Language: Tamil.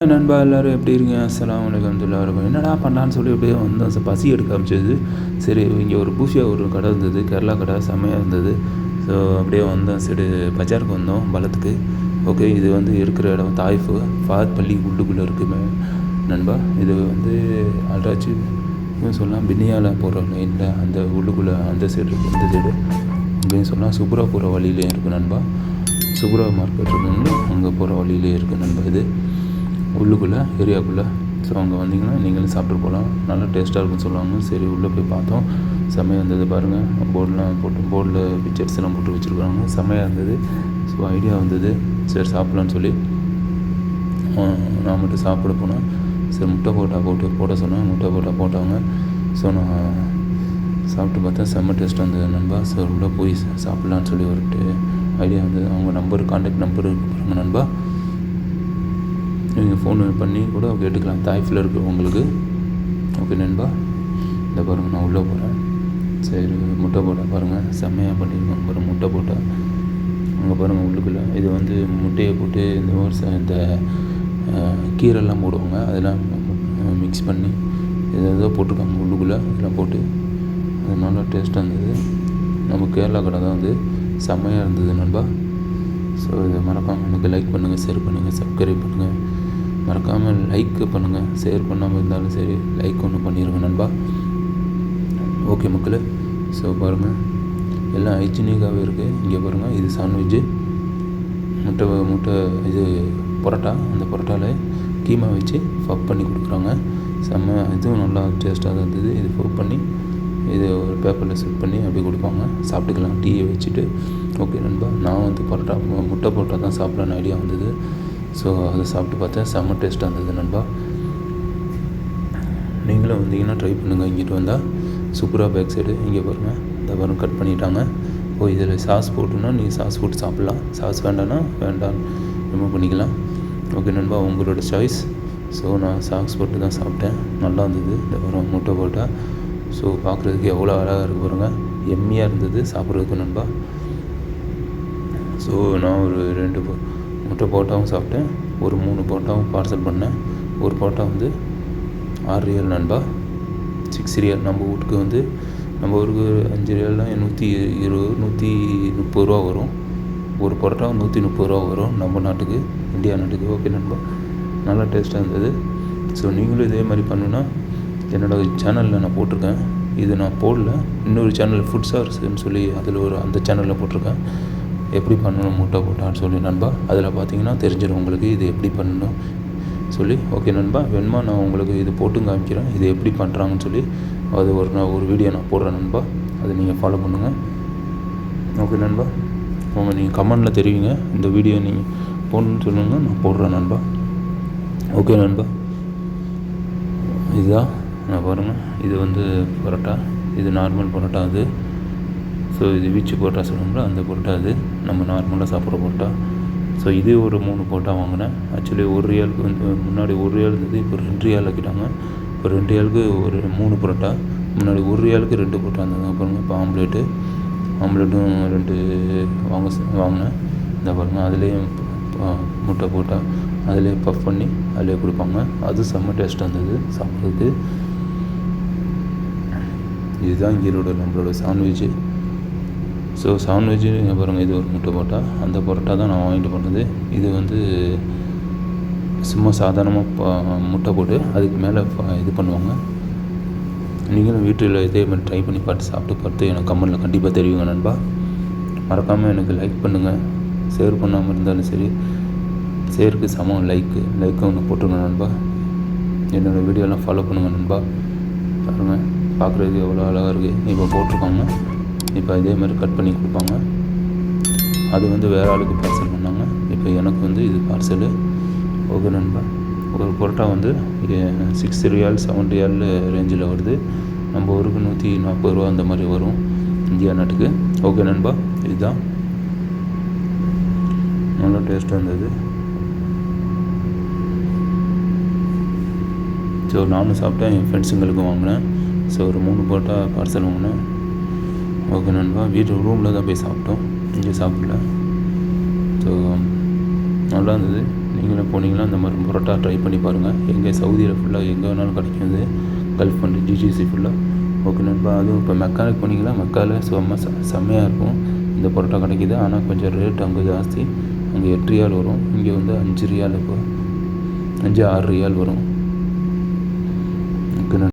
நண்பா எல்லோரும் எப்படி இருக்கீங்க? அஸ்லாம் வலைக்கம் எல்லாருக்கும் என்னடா பண்ணலான்னு சொல்லி அப்படியே வந்தோம். பசி எடுக்க ஆரம்பிச்சது. சரி இங்கே ஒரு பூஃபியா ஒரு கடை இருந்தது. கேரளா கடை செம்மையாக இருந்தது. ஸோ அப்படியே வந்தோம். சரி பஜாருக்கு வந்தோம் பலத்துக்கு. ஓகே இது வந்து இருக்கிற இடம் தாய்ஃபு. ஃபாத் பள்ளி உள்ளுக்குள்ளே இருக்குமே நண்பா இது வந்து அல்ராச்சி சொல்லலாம் பின்னியால் போகிற லைனில் அந்த உள்ளுக்குள்ளே அந்த சைடு இருக்குது இந்த சைடு அப்படின்னு சொன்னால் சுப்ரா போகிற வழியிலே இருக்குது நண்பா. சுப்ரா மார்க்கெட் இருக்குன்னு அங்கே போகிற வழியிலே இருக்குது நண்பா இது. உள்ளுக்குள்ளே ஏரியாக்குள்ளே ஸோ அங்கே வந்தீங்கன்னா நீங்களும் சாப்பிட்டு போகலாம். நல்லா டேஸ்ட்டாக இருக்குன்னு சொல்லுவாங்க. சரி உள்ளே போய் பார்த்தோம். செம்மையாக இருந்தது பாருங்கள் போர்டெலாம் போட்டு போர்டில் பிக்சர்ஸ் எல்லாம் போட்டு வச்சுருக்காங்க செம்மையாக இருந்தது. ஸோ ஐடியா வந்தது. சரி சாப்பிட்லான்னு சொல்லி. நான் மட்டும் சாப்பிட போனேன். சரி முட்டை போட்டா போட்டு போட சொன்னேன். முட்டை போட்டா போட்டாங்க. ஸோ நான் சாப்பிட்டு பார்த்தா செம்ம டேஸ்ட் வந்தது நண்பா. ஸோ உள்ளே போய் சாப்பிட்லான்னு சொல்லி ஒரு ஐடியா வந்தது. அவங்க நம்பர் கான்டாக்ட் நம்பர் இருக்கு நண்பா. நீங்கள் ஃபோன் பண்ணி கூட கேட்டுக்கலாம். தாய்ஃபில் இருக்கிறவங்களுக்கு ஓகே நண்பா. இந்த பாருங்கள் நான் உள்ளே போகிறேன் சரி முட்டை போட்டால் பாருங்கள் செம்மையாக பண்ணியிருக்கோம் பாருங்கள் முட்டை போட்டால் அங்கே பாருங்கள் உள்ளுக்குள்ளே. இது வந்து முட்டையை போட்டு இந்த ஒரு ச- இந்த அஹ், கீரைலாம் போடுவாங்க. அதெல்லாம் மிக்ஸ் பண்ணி இது ஏதோ போட்டிருக்காங்க உள்ளுக்குள்ளே. இதெல்லாம் போட்டு. அது நல்லா டேஸ்ட்டாக இருந்தது. நம்ம கேரளா கடை தான் வந்து செம்மையாக இருந்தது நண்பா. ஸோ இதை மறக்காமல் எனக்கு லைக் பண்ணுங்கள் ஷேர் பண்ணுங்கள் சப்ஸ்கிரைப் பண்ணுங்கள் மறக்காமல் லைக் பண்ணுங்கள் ஷேர் பண்ணாமல் இருந்தாலும் சரி லைக் ஒன்று பண்ணிடுங்க நண்பா. ஓகே மக்களே ஸோ பாருங்கள் எல்லாம் ஹைஜீனிக்காகவே இருக்குது இங்கே பாருங்கள் இது சாண்ட்விட்ஜு முட்டை முட்டை இது பரோட்டா. அந்த பரோட்டாவில் கீமா வச்சு ஃபப் பண்ணி கொடுக்குறாங்க. செம்ம இதுவும் நல்லா டேஸ்ட்டாக தான் இருந்தது. இது ஃபப் பண்ணி இது ஒரு பேப்பரில் செட் பண்ணி அப்படி கொடுப்பாங்க. சாப்பிட்டுக்கலாம். டீயை வச்சுட்டு. ஓகே நண்பா நான் வந்து பரோட்டா முட்டை பரோட்டா தான் சாப்பிடலான்னு ஐடியா வந்தது. ஸோ அதை சாப்பிட்டு பார்த்தேன். செம்ம டேஸ்ட்டாக இருந்தது நண்பா. நீங்களும் வந்தீங்கன்னா ட்ரை பண்ணுங்கள் இங்கிட்டு வந்தால் சூப்பராக பேக் சைடு இங்கே பாருங்கள் இந்த பாருங்க கட் பண்ணிட்டாங்க ஓ இதில் சாஸ் போட்டுன்னா நீங்கள் சாஸ் போட்டு சாப்பிட்லாம். சாஸ் வேண்டாம்னா வேண்டாம். ரிமூவ் பண்ணிக்கலாம். ஓகே நண்பா உங்களோட சாய்ஸ் ஸோ நான் சாஸ் போட்டு தான் சாப்பிட்டேன். நல்லா இருந்தது. இந்த பாருங்க முட்டை போட்டால் ஸோ பார்க்குறதுக்கு எவ்வளோ அழகாக இருக்க பாருங்கள் எம்மியாக இருந்தது சாப்பிட்றதுக்கு நண்பா. ஸோ நான் ஒரு ரெண்டு முட்டை போட்டாவும் சாப்பிட்டேன். ஒரு மூணு போட்டாவும் பார்சல் பண்ணேன். ஒரு போட்டா வந்து ஆறு ரியல் நண்பா? சிக்ஸ் ரியல் நம்ம வீட்டுக்கு வந்து நம்ம ஊருக்கு அஞ்சு ரியல்னால் நூற்றி இருபது நூற்றி முப்பது ரூபா வரும். ஒரு பரோட்டா நூற்றி முப்பது ரூபா வரும் நம்ம நாட்டுக்கு இந்தியா நாட்டுக்கு. ஓகே நண்பா. நல்லா டேஸ்ட்டாக இருந்தது. ஸோ நீங்களும் இதே மாதிரி பண்ணுன்னா என்னோடய சேனலில் நான் போட்டிருக்கேன். இது நான் போடல. இன்னொரு சேனல் ஃபுட் சார்ஸ்ன்னு சொல்லி அதில் ஒரு அந்த சேனலில் போட்டிருக்கேன். எப்படி பண்ணணும் முட்டை போட்டான்னு சொல்லி நண்பா. அதில் பார்த்தீங்கன்னா தெரிஞ்சிடும் உங்களுக்கு இது எப்படி பண்ணணும் சொல்லி. ஓகே நண்பா வேணுமா நான் உங்களுக்கு இது போட்டு காமிக்கிறேன். இது எப்படி பண்ணுறாங்கன்னு சொல்லி அது ஒரு நான் ஒரு வீடியோ நான் போடுறேன் நண்பா. அதை நீங்கள் ஃபாலோ பண்ணுங்கள் ஓகே நண்பா உங்க நீங்கள் கமெண்டில் தெரிவிங்க. இந்த வீடியோ நீங்கள் போடணும்னு சொல்லுங்க நான் போடுறேன் நண்பா. ஓகே நண்பா இதுதான். நான் பாருங்கள் இது வந்து பரோட்டா. இது நார்மல் பரோட்டா அது. ஸோ இது வீச்சு பரோட்டா சொல்லுவாங்களா? அந்த பரோட்டா அது நம்ம நார்மலாக சாப்பிட்ற பரோட்டா. ஸோ இது ஒரு மூணு போட்டா வாங்கினேன். ஆக்சுவலி ஒரு ரியாலுக்கு வந்து முன்னாடி ஒரு ரியால் இருந்தது இப்போ ரெண்டு ரியால் ஆக்கிட்டாங்க. இப்போ ரெண்டு ரியாலுக்கு ஒரு மூணு பரோட்டா. முன்னாடி ஒரு ரியாலுக்கு ரெண்டு பரோட்டா இருந்தது பாருங்கள் இப்போ ஆம்லேட்டு. ஆம்லேட்டும் ரெண்டு வாங்க வாங்கினேன். இந்த பாருங்கள் அதுலேயும் முட்டை போட்டால் அதிலே பஃப் பண்ணி அதிலே கொடுப்பாங்க. அது செம்ம டேஸ்ட்டாக இருந்தது சாப்பிட்றதுக்கு. இதுதான் ஈரோடு நம்மளோட சாண்ட்விட்சு ஸோ சாண்ட்விட்சு பாருங்கள் இது ஒரு முட்டை போட்டா அந்த பரோட்டா தான் நான் வாங்கிட்டு போனது. இது வந்து சும்மா சாதாரணமாக முட்டை போட்டு அதுக்கு மேலே இது பண்ணுவாங்க. நீங்களும் வீட்டில் இதே மாதிரி ட்ரை பண்ணி பார்த்து சாப்பிட்டு பார்த்து எனக்கு கமெண்டில் கண்டிப்பாக தெரியுங்க நண்பா. மறக்காமல் எனக்கு லைக் பண்ணுங்கள் ஷேர் பண்ணாமல் இருந்தாலும் சரி ஷேருக்கு சமம் லைக்கு லைக்கு ஒன்று போட்டுருங்க நண்பா. என்னோடய வீடியோலாம் ஃபாலோ பண்ணுங்கள் நண்பா. பாருங்கள் பார்க்குறதுக்கு எவ்வளோ அழகாக இருக்குது இப்போ போட்டிருக்காங்க. இப்போ இதே மாதிரி கட் பண்ணி கொடுப்பாங்க. அது வந்து வேறு ஆளுக்கு பார்சல் பண்ணாங்க. இப்போ எனக்கு வந்து இது பார்சலு ஓகே நண்பா. ஒரு பரோட்டா வந்து சிக்ஸ் ரியால் செவன் ரியால் ரேஞ்சில் வருது. நம்ம ஊருக்கு நூற்றி நாற்பது ரூபா அந்த மாதிரி வரும் இந்தியா நாட்டுக்கு. ஓகே நண்பா. இதுதான். நல்லா டேஸ்ட்டாக இருந்தது. ஸோ நானும் சாப்பிட்டேன். என் ஃப்ரெண்ட்ஸுங்களுக்கும் வாங்கினேன். ஸோ ஒரு மூணு போட்டால் பார்சல் வாங்கினேன். ஓகே நண்பா வீட்டு ரூமில் தான் போய் சாப்பிட்டோம். இங்கே சாப்பிடல. ஸோ நல்லா இருந்தது. நீங்களும் போனீங்கன்னா இந்த மாதிரி பரோட்டா ட்ரை பண்ணி பாருங்கள் எங்கே சவுதியில் ஃபுல்லாக எங்கே வேணாலும் கிடைக்கும் இது கல்ஃப் கண்ட்ரி ஜிஜிசி ஃபுல்லாக ஓகே நண்பா அதுவும் இப்போ மெக்கானிக் போனீங்கன்னா மெக்காவில் செம்ம செம்மையாக இருக்கும். இந்த பரோட்டா கிடைக்கிது. ஆனால் கொஞ்சம் ரேட் அங்கே ஜாஸ்தி. அங்கே எட்டு ரியால் வரும். இங்கே வந்து அஞ்சு ரியால் இப்போ அஞ்சு ஆறு ரியால் வரும்.